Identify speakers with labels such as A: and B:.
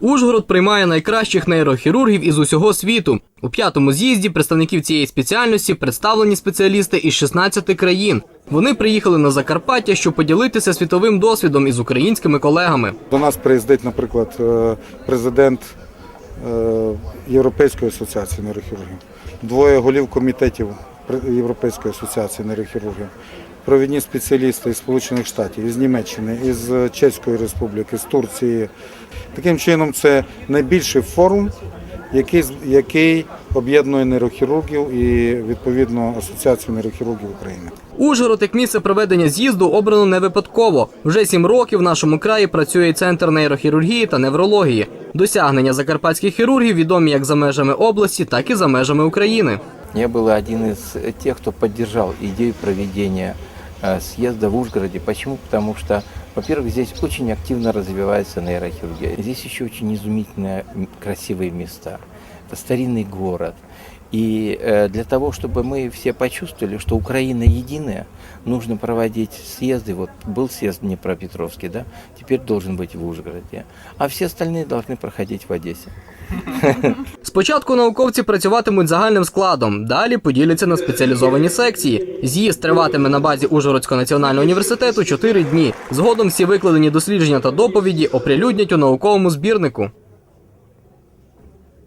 A: Ужгород приймає найкращих нейрохірургів із усього світу. У п'ятому з'їзді представників цієї спеціальності представлені спеціалісти із 16 країн. Вони приїхали на Закарпаття, щоб поділитися світовим досвідом із українськими колегами.
B: До нас приїздить, наприклад, е, президент е, Європейської асоціації нейрохірургів, двоє голів комітетів При- Європейської асоціації нейрохірургів, провідні спеціалісти із Сполучених Штатів, із Німеччини, із Чеської Республіки, з Турції. Таким чином, це найбільший форум, який, з- який об'єднує нейрохірургів і відповідно Асоціацію нейрохірургів України.
A: Ужгород як місце проведення з'їзду обрано не випадково. Вже сім років в нашому краї працює центр нейрохірургії та неврології. Досягнення закарпатських хірургів відомі як за межами області, так і за межами України.
C: Я был один из э, тех, кто поддержал идею проведения э, съезда в Ужгороде. Почему? Потому что, во-первых, здесь очень активно развивается нейрохирургия. Здесь еще очень изумительные, м, красивые места. Это старинный город. И э, для того, чтобы мы все почувствовали, что Украина единая, нужно проводить съезды. Вот был съезд в Днепропетровске, да, теперь должен быть в Ужгороде. А все остальные должны проходить в Одессе.
A: Спочатку науковці працюватимуть загальним складом, далі поділяться на спеціалізовані секції. З'їзд триватиме на базі Ужгородського національного університету 4 дні. Згодом всі викладені дослідження та доповіді оприлюднять у науковому збірнику.